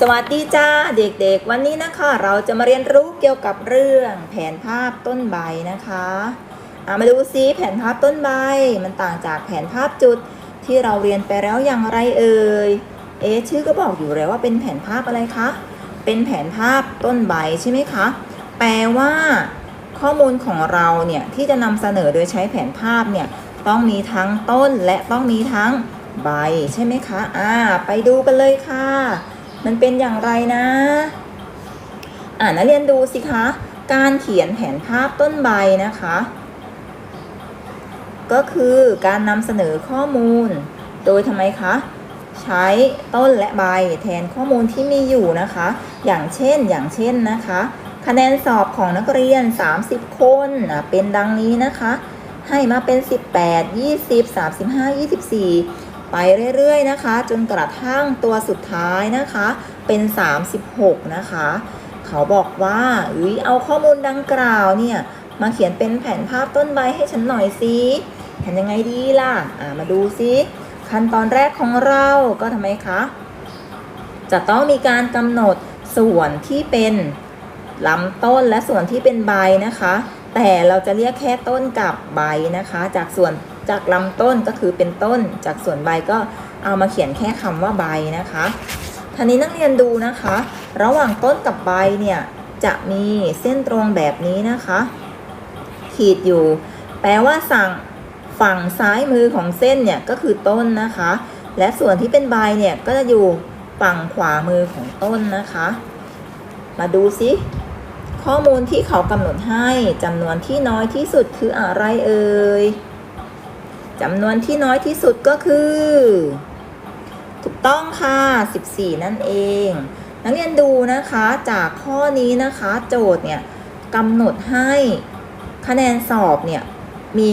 สวัสดีจ้าเด็กๆ วันนี้นะคะเราจะมาเรียนรู้เกี่ยวกับเรื่องแผนภาพต้นใบนะคะามาดูซิแผนภาพต้นใบมันต่างจากแผนภาพจุดที่เราเรียนไปแล้วอย่างไรเอ่ยเอะชื่อก็บอกอยู่แล้วว่าเป็นแผนภาพอะไรคะเป็นแผนภาพต้นใบใช่ไหมคะแปลว่า ข้อมูลของเราเนี่ยที่จะนำเสนอโดยใช้แผนภาพเนี่ยต้องมีทั้งต้นและต้องมีทั้งใบใช่ไหมคะอ่าไปดูกันเลยค่ะ มันเป็นอย่างไรนะ อ่านักเรียนดูสิคะ การเขียนแผนภาพต้นใบนะคะ ก็คือการนำเสนอข้อมูล โดยทำไมคะ ใช้ต้นและใบแทนข้อมูลที่มีอยู่นะคะ อย่างเช่นอย่างเช่นนะคะ คะแนนสอบของนักเรียน 30 คนเป็นดังนี้นะคะให้มาเป็น 18 20 35 24 ไปเรื่อยๆนะคะ จนกระทั่งตัวสุดท้ายนะคะ เป็น 36 นะคะ เขาบอกว่าอุ้ยเอาข้อมูลดังกล่าวเนี่ยมาเขียนเป็นแผนภาพต้นใบให้ฉันหน่อยสิทำยังไงดีล่ะอ่ามาดูสิขั้นตอนแรกของเราก็ทำไมคะจะต้องมีการกำหนดส่วนที่เป็นลำต้นและส่วนที่เป็นใบนะคะ แต่เราจะเรียกแค่ต้นกับใบนะคะ จากส่วน จากลำต้นก็คือเป็นต้น จากส่วนใบก็เอามาเขียนแค่คำว่าใบนะคะทีนี้นักเรียนดูนะคะ ระหว่างต้นกับใบเนี่ยจะมีเส้นตรงแบบนี้นะคะ ขีดอยู่ แปลว่าสั่งฝั่งซ้ายมือของเส้นเนี่ยก็คือต้นนะคะ และส่วนที่เป็นใบเนี่ยก็จะอยู่ฝั่งขวามือของต้นนะคะ มาดูซิข้อมูลที่เขากำหนดให้จำนวนที่น้อยที่สุดคืออะไรเอ่ย จำนวนที่น้อยที่สุดก็คือ ถูกต้องค่ะ 14 นั่นเอง นักเรียนดูนะคะจากข้อนี้นะคะโจทย์เนี่ยกำหนดให้คะแนนสอบเนี่ยมี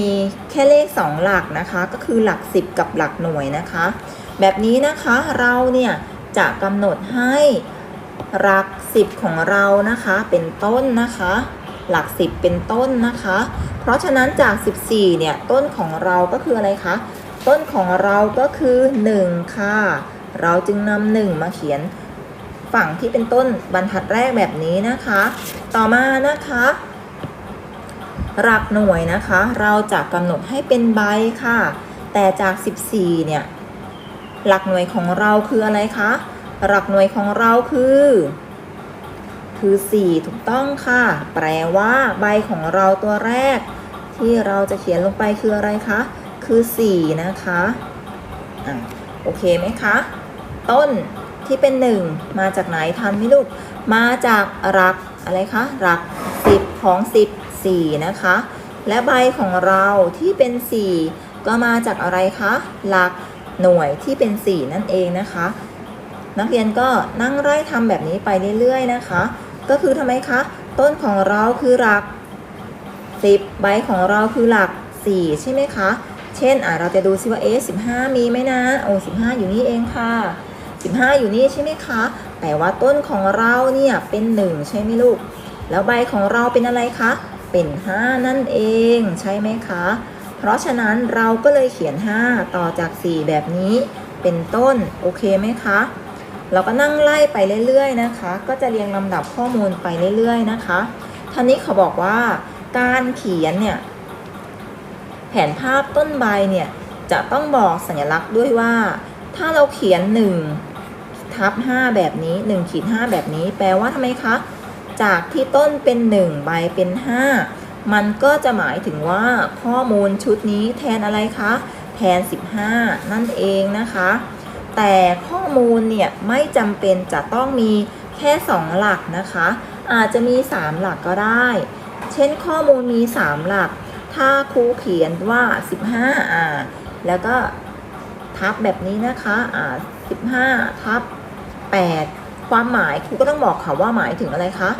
แค่เลข 2 หลักนะคะก็คือหลัก 10 กับหลักหน่วยนะคะ แบบนี้นะคะเราเนี่ยจะกำหนดให้หลัก 10 ของเรานะคะเป็นต้นนะคะ หลัก 10 เป็นต้นนะคะ เพราะฉะนั้นจาก 14 เนี่ย ต้นของเราก็คืออะไรคะ ต้นของเราก็คือ 1 ค่ะ เราจึงนำหนึ่งมาเขียนฝั่งที่เป็นต้นบรรทัดแรกแบบนี้นะคะ ต่อมานะคะ หลักหน่วยนะคะ เราจะกำหนดให้เป็นใบค่ะ แต่จาก 14 เนี่ย หลักหน่วยของเราคืออะไรคะ หลักหน่วยของเราคือ คือ 4 ถูกต้องค่ะ แปลว่าใบของเราตัวแรก ที่เราจะเขียนลงไปคืออะไรคะ คือ 4 นะคะอะโอเคไหมคะ ต้นที่เป็น 1 มาจากไหนทันไหมลูก มาจากหลักอะไรคะหลัก 10 ของ 10 4 นะคะ และใบของเราที่เป็น 4 ก็มาจากอะไรคะหลักหน่วยที่เป็น 4 นั่นเองนะคะ นักเรียนก็นั่งไล่ทำแบบนี้ไปเรื่อยๆนะคะ ก็คือทำไมคะ ต้นของเราคือหลัก 10 ใบของเราคือหลัก 4 ใช่ไหมคะ เช่นอะเราจะดูซิว่าเอ๊ะ15มีไหมนะโอ้15อยู่นี่เองค่ะ 15 อยู่นี่ใช่ไหมคะ แต่ว่าต้นของเราเนี่ยเป็น 1 ใช่ไหมลูก แล้วใบของเราเป็นอะไรคะ เป็น 5 นั่นเองใช่ไหมคะ เพราะฉะนั้นเราก็เลยเขียน 5 ต่อจาก 4 แบบนี้เป็นต้น โอเคไหมคะ เราก็นั่งไล่ไปเรื่อยๆนะคะ ก็จะเรียงลำดับข้อมูลไปเรื่อยๆนะคะท่านี้เขาบอกว่าการเขียนเนี่ยแผนภาพต้นใบเนี่ยจะต้องบอกสัญลักษณ์ด้วยว่า ถ้าเราเขียน1ทับ5แบบนี้1ขีด5แบบนี้ แปลว่าทำไมคะ จากที่ต้นเป็น 1 ใบเป็น 5 มันก็จะหมายถึงว่าข้อมูลชุดนี้แทนอะไรคะ แทน 15 นั่นเองนะคะ แต่ข้อมูลเนี่ยไม่จำเป็นจะต้องมีแค่ 2 หลักนะคะ อาจจะมี 3 หลักก็ได้ เช่นข้อมูลมี 3 หลัก ถ้าครูเขียนว่า 15อ่าแล้วก็ทับแบบนี้นะคะอ่า15 ทับ 8 ความหมายครูก็ต้องบอกค่ะว่าหมายถึงอะไรคะ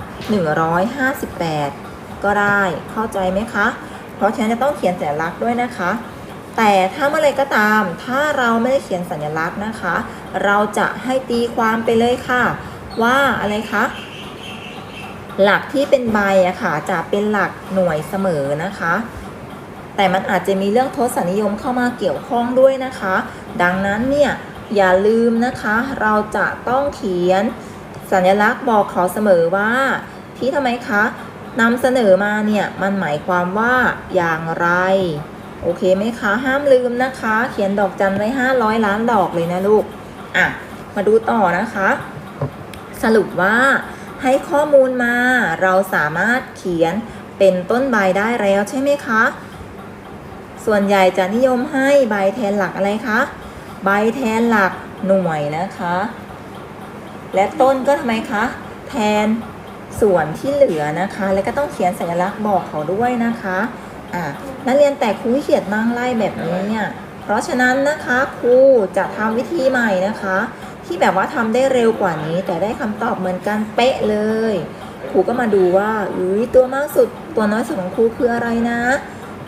158 ก็ได้เข้าใจไหมคะ เพราะฉะนั้นจะต้องเขียนสัญลักษณ์ด้วยนะคะ แต่ถ้าเมื่อไรก็ตาม ถ้าเราไม่ได้เขียนสัญลักษณ์นะคะ เราจะให้ตีความไปเลยค่ะ ว่าอะไรคะหลักที่เป็นใบอะค่ะจะเป็นหลักหน่วยเสมอนะคะ แต่มันอาจจะมีเรื่องทศนิยมเข้ามาเกี่ยวข้องด้วยนะคะ ดังนั้นเนี่ยอย่าลืมนะคะ เราจะต้องเขียนสัญลักษณ์บอกเขาเสมอว่า ที่ทำไมคะนำเสนอมาเนี่ยมันหมายความว่าอย่างไร โอเคไหมคะ ห้ามลืมนะคะ เขียนดอกจันไว้500ล้านดอกเลยนะลูก อะ มาดูต่อนะคะ สรุปว่าให้ข้อมูลมาเราสามารถเขียนเป็นต้นใบได้แล้วใช่ไหมคะ ส่วนใหญ่จะนิยมให้ใบแทนหลักอะไรคะ ใบแทนหลักหน่วยนะคะ และต้นก็ทำไมคะ แทนส่วนที่เหลือนะคะ แล้วก็ต้องเขียนสัญลักษณ์บอกเขาด้วยนะคะ อะนักเรียนแต่ครูเขียนนั่งไล่แบบนี้เนี่ยเพราะฉะนั้นนะคะครูจะทำวิธีใหม่นะคะ ที่แบบว่าทำได้เร็วกว่านี้ แต่ได้คำตอบเหมือนกันเป๊ะเลยครูก็มาดูว่าอุ้ยตัวมากสุดตัวน้อยสุดของครูคืออะไรนะ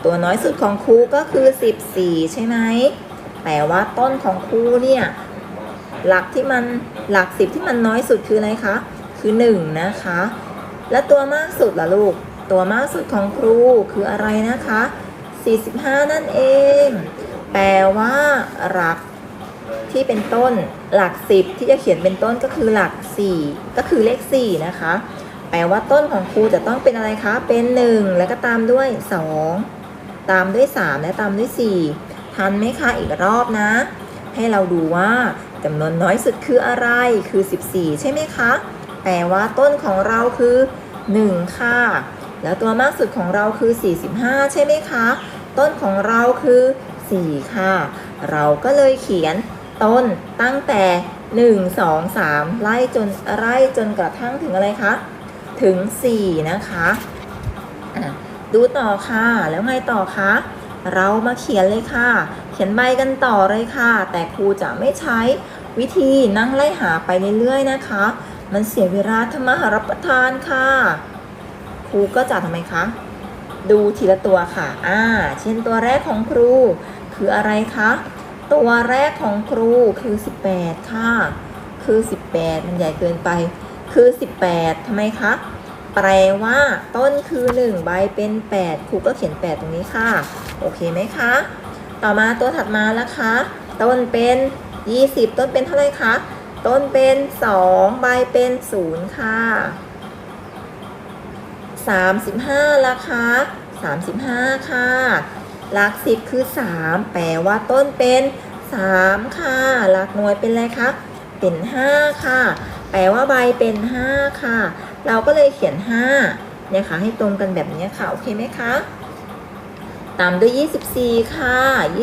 ตัวน้อยสุดของครูก็คือ 14 ใช่ไหมแต่ว่าต้นของครูเนี่ยหลักที่มันหลักสิบที่มันน้อยสุดคืออะไรคะคือ 1 นะคะ และตัวมากสุดล่ะลูก ตัวมากสุดของครูคืออะไรนะคะ 45 นั่นเอง แปลว่าหลักที่เป็นต้นหลัก 10 ที่จะเขียนเป็นต้นก็คือหลัก 4 ก็คือเลข 4 นะคะ แปลว่าต้นของครูจะต้องเป็นอะไรคะ เป็น 1 แล้วก็ตามด้วย 2 ตามด้วย 3 และตามด้วย 4 ทันไหมคะอีกรอบนะ ให้เราดูว่าจำนวนน้อยสุดคืออะไรคือ 14 ใช่ไหมคะ แปลว่าต้นของเราคือ 1 ค่ะ แล้วตัวมากสุดของเราคือ 45 ใช่ไหมคะ ต้นของเราคือ 4 ค่ะ เราก็เลยเขียนต้นตั้งแต่ 1 2 3 ไล่จนไล่จนกระทั่งถึงอะไรคะ ถึง 4 นะคะะดูต่อค่ะ แล้วไงต่อคะ เรามาเขียนเลยค่ะ เขียนใบกันต่อเลยค่ะ แต่ครูจะไม่ใช้วิธีนั่งไล่หาไปเรื่อยๆนะคะ มันเสียเวลาทำมาหารับประทานค่ะ รูก็จะทำไมคะ ดูทีละตัวค่ะ อ่า เช่นตัวแรกของครู คืออะไรคะ ตัวแรกของครูคือ 18 ค่ะ คือ 18 มันใหญ่เกินไป คือ 18ทำไมคะ แปลว่าต้นคือ 1 ใบเป็น 8 ครูก็เขียน 8 ตรงนี้ค่ะ โอเคไหมคะ ต่อมาตัวถัดมาแล้วคะ ต้นเป็น 20 ต้นเป็นเท่าไหร่คะ ต้นเป็น 2 ใบเป็น 0 ค่ะ 35 ราคา 35 ค่ะ หลัก10คือ 3 แปลว่าต้นเป็น 3 ค่ะ หลักหน่วยเป็นอะไรคะ เป็น 5 ค่ะ แปลว่าใบเป็น 5 ค่ะ เราก็เลยเขียน 5 เนี่ยค่ะ ให้ตรงกันแบบนี้ค่ะ โอเคไหมคะ ตามด้วย 24 ค่ะ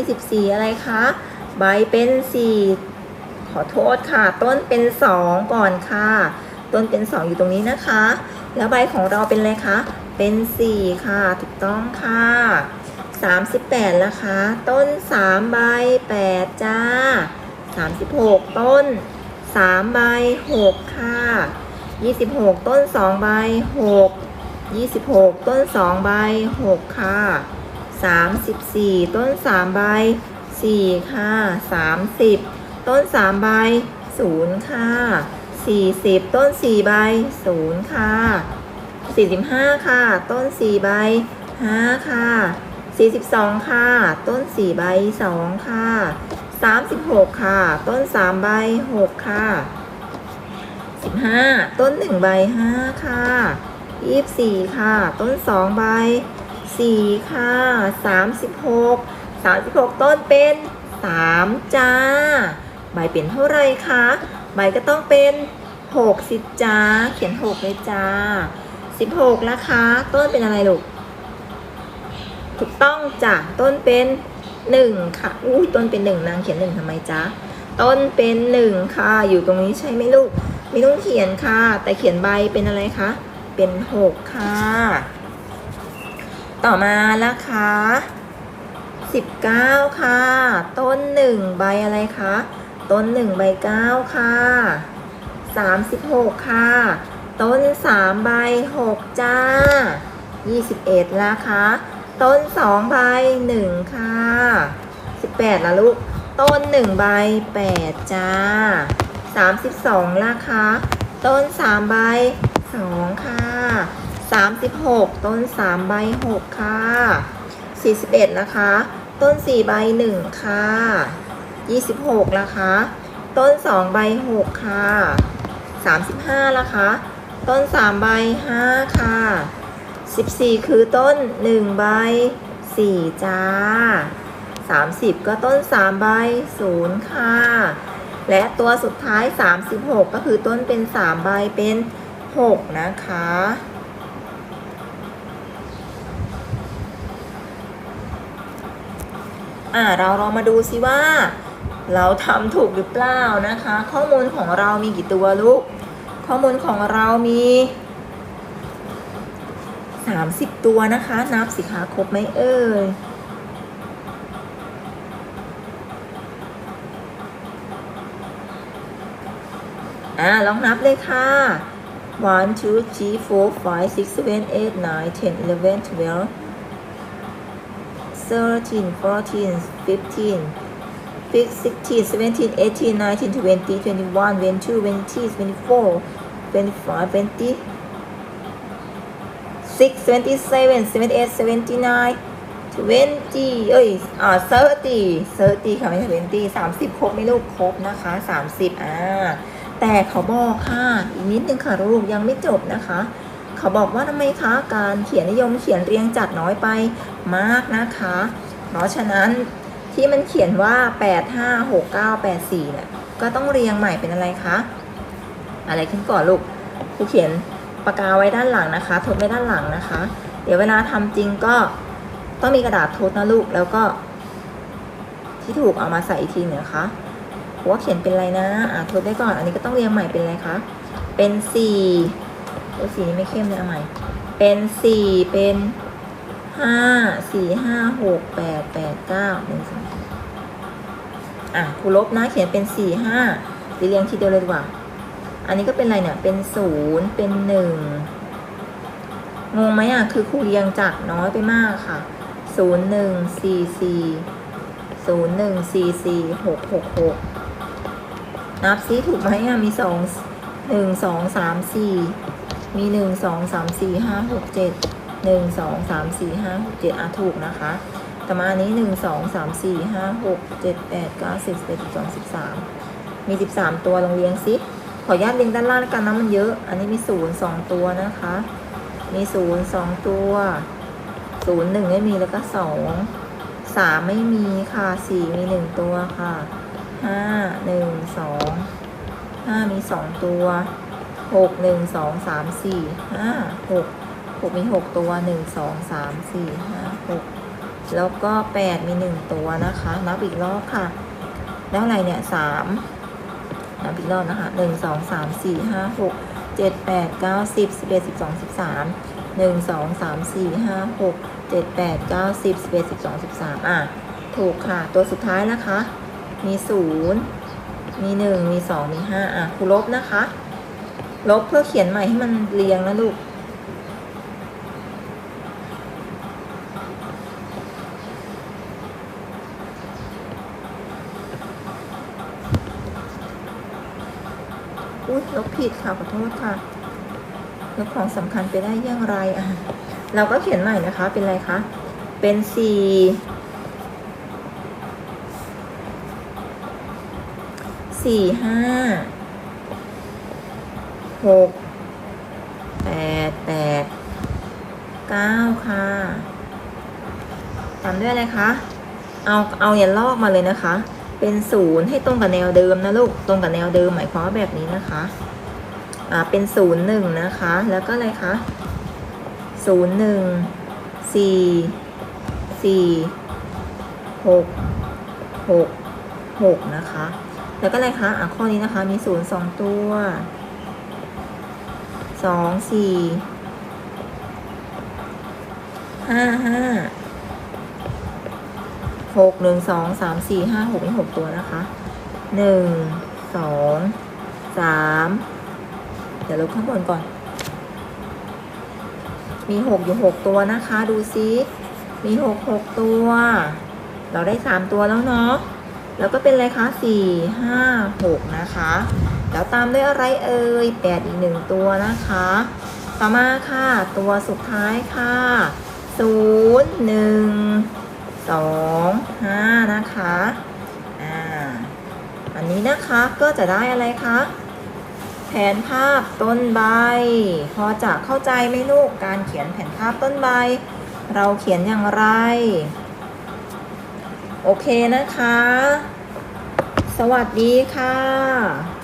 24 อะไรคะ ใบเป็น 4 ขอโทษค่ะ ต้นเป็น 2 ก่อนค่ะ ต้นเป็น 2 อยู่ตรงนี้นะคะ แล้วใบของเราเป็นอะไรคะ เป็น 4 ค่ะ ถูกต้องค่ะ 38แล้วคะ ต้น 3 ใบ 8 จ้า 36 ต้น 3 ใบ 6 ค่ะ 26 ต้น 2 ใบ 6 26 ต้น 2 ใบ 6 ค่ะ 34 ต้น 3 ใบ 4 ค่ะ 30 ต้น 3 ใบ 0 ค่ะ 40 ต้น 4 ใบ 0 ค่ะ 45 ค่ะ ต้น 4 ใบ 5 ค่ะ 42 ค่ะ ต้น 4 ใบ 2 ค่ะ 36 ค่ะ ต้น 3 ใบ 6 ค่ะ 15 ต้น 1 ใบ 5 ค่ะ 24 ค่ะ ต้น 2 ใบ 4 ค่ะ 36 36 ต้นเป็น 3 จ้า ใบเป็นเท่าไรคะ ใบก็ต้องเป็น 6 สิจ้า เขียน 6 เลยจ้า 16 นะคะ ต้นเป็นอะไรลูก ถูกต้องจ้ะ ต้นเป็น 1 ค่ะ อุ้ยต้นเป็น 1 นางเขียน 1ทำไมจ๊ะต้นเป็น 1 ค่ะ อยู่ตรงนี้ใช่ไหมลูก ไม่ต้องเขียนค่ะ แต่เขียนใบเป็นอะไรคะ เป็น 6 ค่ะ ต่อมานะคะ19 ค่ะ ต้น 1 ใบอะไรคะ ต้น1ใบ9ค่ะ 36 ค่ะ ต้น3ใบ6จ้า 21นะคะ ต้น2ใบ1ค่ะ 18ละลูก ต้น1ใบ8จ้า 32ราคาต้น3ใบ2ค่ะ 36 ต้น3ใบ6ค่ะ 41 นะคะ ต้น4ใบ1ค่ะ 26นะคะต้น 2 ใบ 6 ค่ะ 35ละคะ ต้น 3 ใบ 5 ค่ะ 14 คือต้น 1 ใบ 4 จ้า 30 ก็ต้น 3 ใบ 0 ค่ะ และตัวสุดท้าย 36 ก็คือต้นเป็น 3 ใบเป็น 6 นะคะอ่าเราลองมาดูซิว่า เราทำถูกหรือเปล่านะคะ ข้อมูลของเรามีกี่ตัวลูก ข้อมูลของเรามี 30 ตัวนะคะ นับสิคะครบไหมเอ่ยอ่าลองนับเลยค่ะ one two three four five six seven eight nine ten eleven twelve thirteen fourteen fifteen 15, 16, 17, 18, 19, 20, 21, 22, 23, 24, 25, 26, 27, 78, 79, 20เอ้ย อ่า 30 30 ค่ะไม่ใช่20 30 ครบไหมลูก ครบนะคะ 30 อ่า แต่เขาบอกค่ะ อีกนิดนึงค่ะลูก ยังไม่จบนะคะ เขาบอกว่าทำไมคะ การเขียนนิยมเขียนเรียงจัดน้อยไปมากนะคะ เพราะฉะนั้น ที่มันเขียนว่า 8 5 6 9 8 4เนี่ยก็ต้องเรียงใหม่เป็นอะไรคะ อะไรขึ้นก่อนลูกครูเขียนปากกาไว้ด้านหลังนะคะ ทดไว้ด้านหลังนะคะ เดี๋ยวเวลาทำจริงก็ต้องมีกระดาษทดนะลูก แล้วก็ ที่ถูกเอามาใส่อีกทีหนึ่งนะคะหัวเขียนเป็นอะไรนะ อ่าทดได้ก่อน อันนี้ก็ต้องเรียงใหม่เป็นอะไรคะ เป็นสี่ตัวสีนี้ไม่เข้มเลยเอาใหม่ เป็นสี่เป็นห้าสี่ห้าหกแปดแปดเก้าหนึ่งสอง อะครูลบนะเขียนเป็นสี่ห้าเรียงทีเดียวเลยดีกว่า อันนี้ก็เป็นอะไรเนี่ย เป็นศูนย์เป็นหนึ่งงงไหมอะ คือครูเรียงจากน้อยไปมากค่ะศูนย์หนึ่งสี่สี่ศูนย์หนึ่งสี่สี่หกหกหกนับซิถูกไหมอะ มีสองหนึ่งสองสามสี่มีหนึ่งสองสามสี่ห้าหกเจ็ดหนึ่งสองสามสี่ห้าหกเจ็ดอะถูกนะคะ แต่มาอันนี้หนึ่งสองสามสี่ห้าหกเจ็ดแปดเก้าสิบสิบเอ็ดสิบสองสิบสามมีสิบสามตัวลองเรียงซิขออนุญาตเรียงด้านล่างแล้วกันนะมันเยอะ อันนี้มีศูนย์สองตัวนะคะ มีศูนย์สองตัวศูนย์หนึ่งไม่มีแล้วก็สองสามไม่มีค่ะสี่มีหนึ่งตัวค่ะห้าหนึ่งสองห้ามีสองตัวหกหนึ่งสองสามสี่ห้าหกหกมีหกตัวหนึ่งสองสามสี่ห้าหก แล้วก็แปดมีหนึ่งตัวนะคะ นับอีกรอบค่ะ แล้วอะไรเนี่ยสามนับอีกรอบนะคะหนึ่งสองสามสี่ห้าหกเจ็ดแปดเก้าสิบสิบเอ็ดสิบสองสิบสามหนึ่งสองสามสี่ห้าหกเจ็ดแปดเก้าสิบสิบเอ็ดสิบสองสิบสามอะ ถูกค่ะ ตัวสุดท้ายนะคะ มีศูนย์มีหนึ่งมีสองมีห้าอะครูลบนะคะ ลบเพื่อเขียนใหม่ให้มันเรียงนะลูก อุ้ยลบผิดค่ะขอโทษค่ะลบของสำคัญไปได้อยังไรอะเราก็เขียนใหม่นะคะ เป็นอะไรคะ เป็นสี่สี่ห้าหกแปดแปดเก้าค่ะตามด้วยอะไรคะ เอา เอาอย่าลอกมาเลยนะคะ เป็นศูนย์ให้ตรงกับแนวเดิมนะลูก ตรงกับแนวเดิมหมายความว่าแบบนี้นะคะ อ่า เป็นศูนย์หนึ่งนะคะ แล้วก็อะไรคะศูนย์หนึ่งสี่สี่หกหกหกนะคะ แล้วก็อะไรคะ อะข้อนี้นะคะ มีศูนย์สองตัวสองสี่ห้าห้า หกหนึ่งสองสามสี่ห้าหกนี่หกตัวนะคะหนึ่งสองสามเดี๋ยวลบข้างบนก่อน มีหกอยู่หกตัวนะคะ ดูซิ มีหกหกตัว เราได้สามตัวแล้วเนาะแล้วก็เป็นอะไรคะสี่ห้าหกนะคะ แล้วตามด้วยอะไรเอ่ยแปดอีกหนึ่งตัวนะคะ ต่อมาค่ะ ตัวสุดท้ายค่ะศูนย์หนึ่ง สองห้านะคะอ่าอันนี้นะคะก็จะได้อะไรคะแผนภาพต้นใบ พอจะเข้าใจไหมลูกการเขียนแผนภาพต้นใบ เราเขียนอย่างไร โอเคนะคะ สวัสดีค่ะ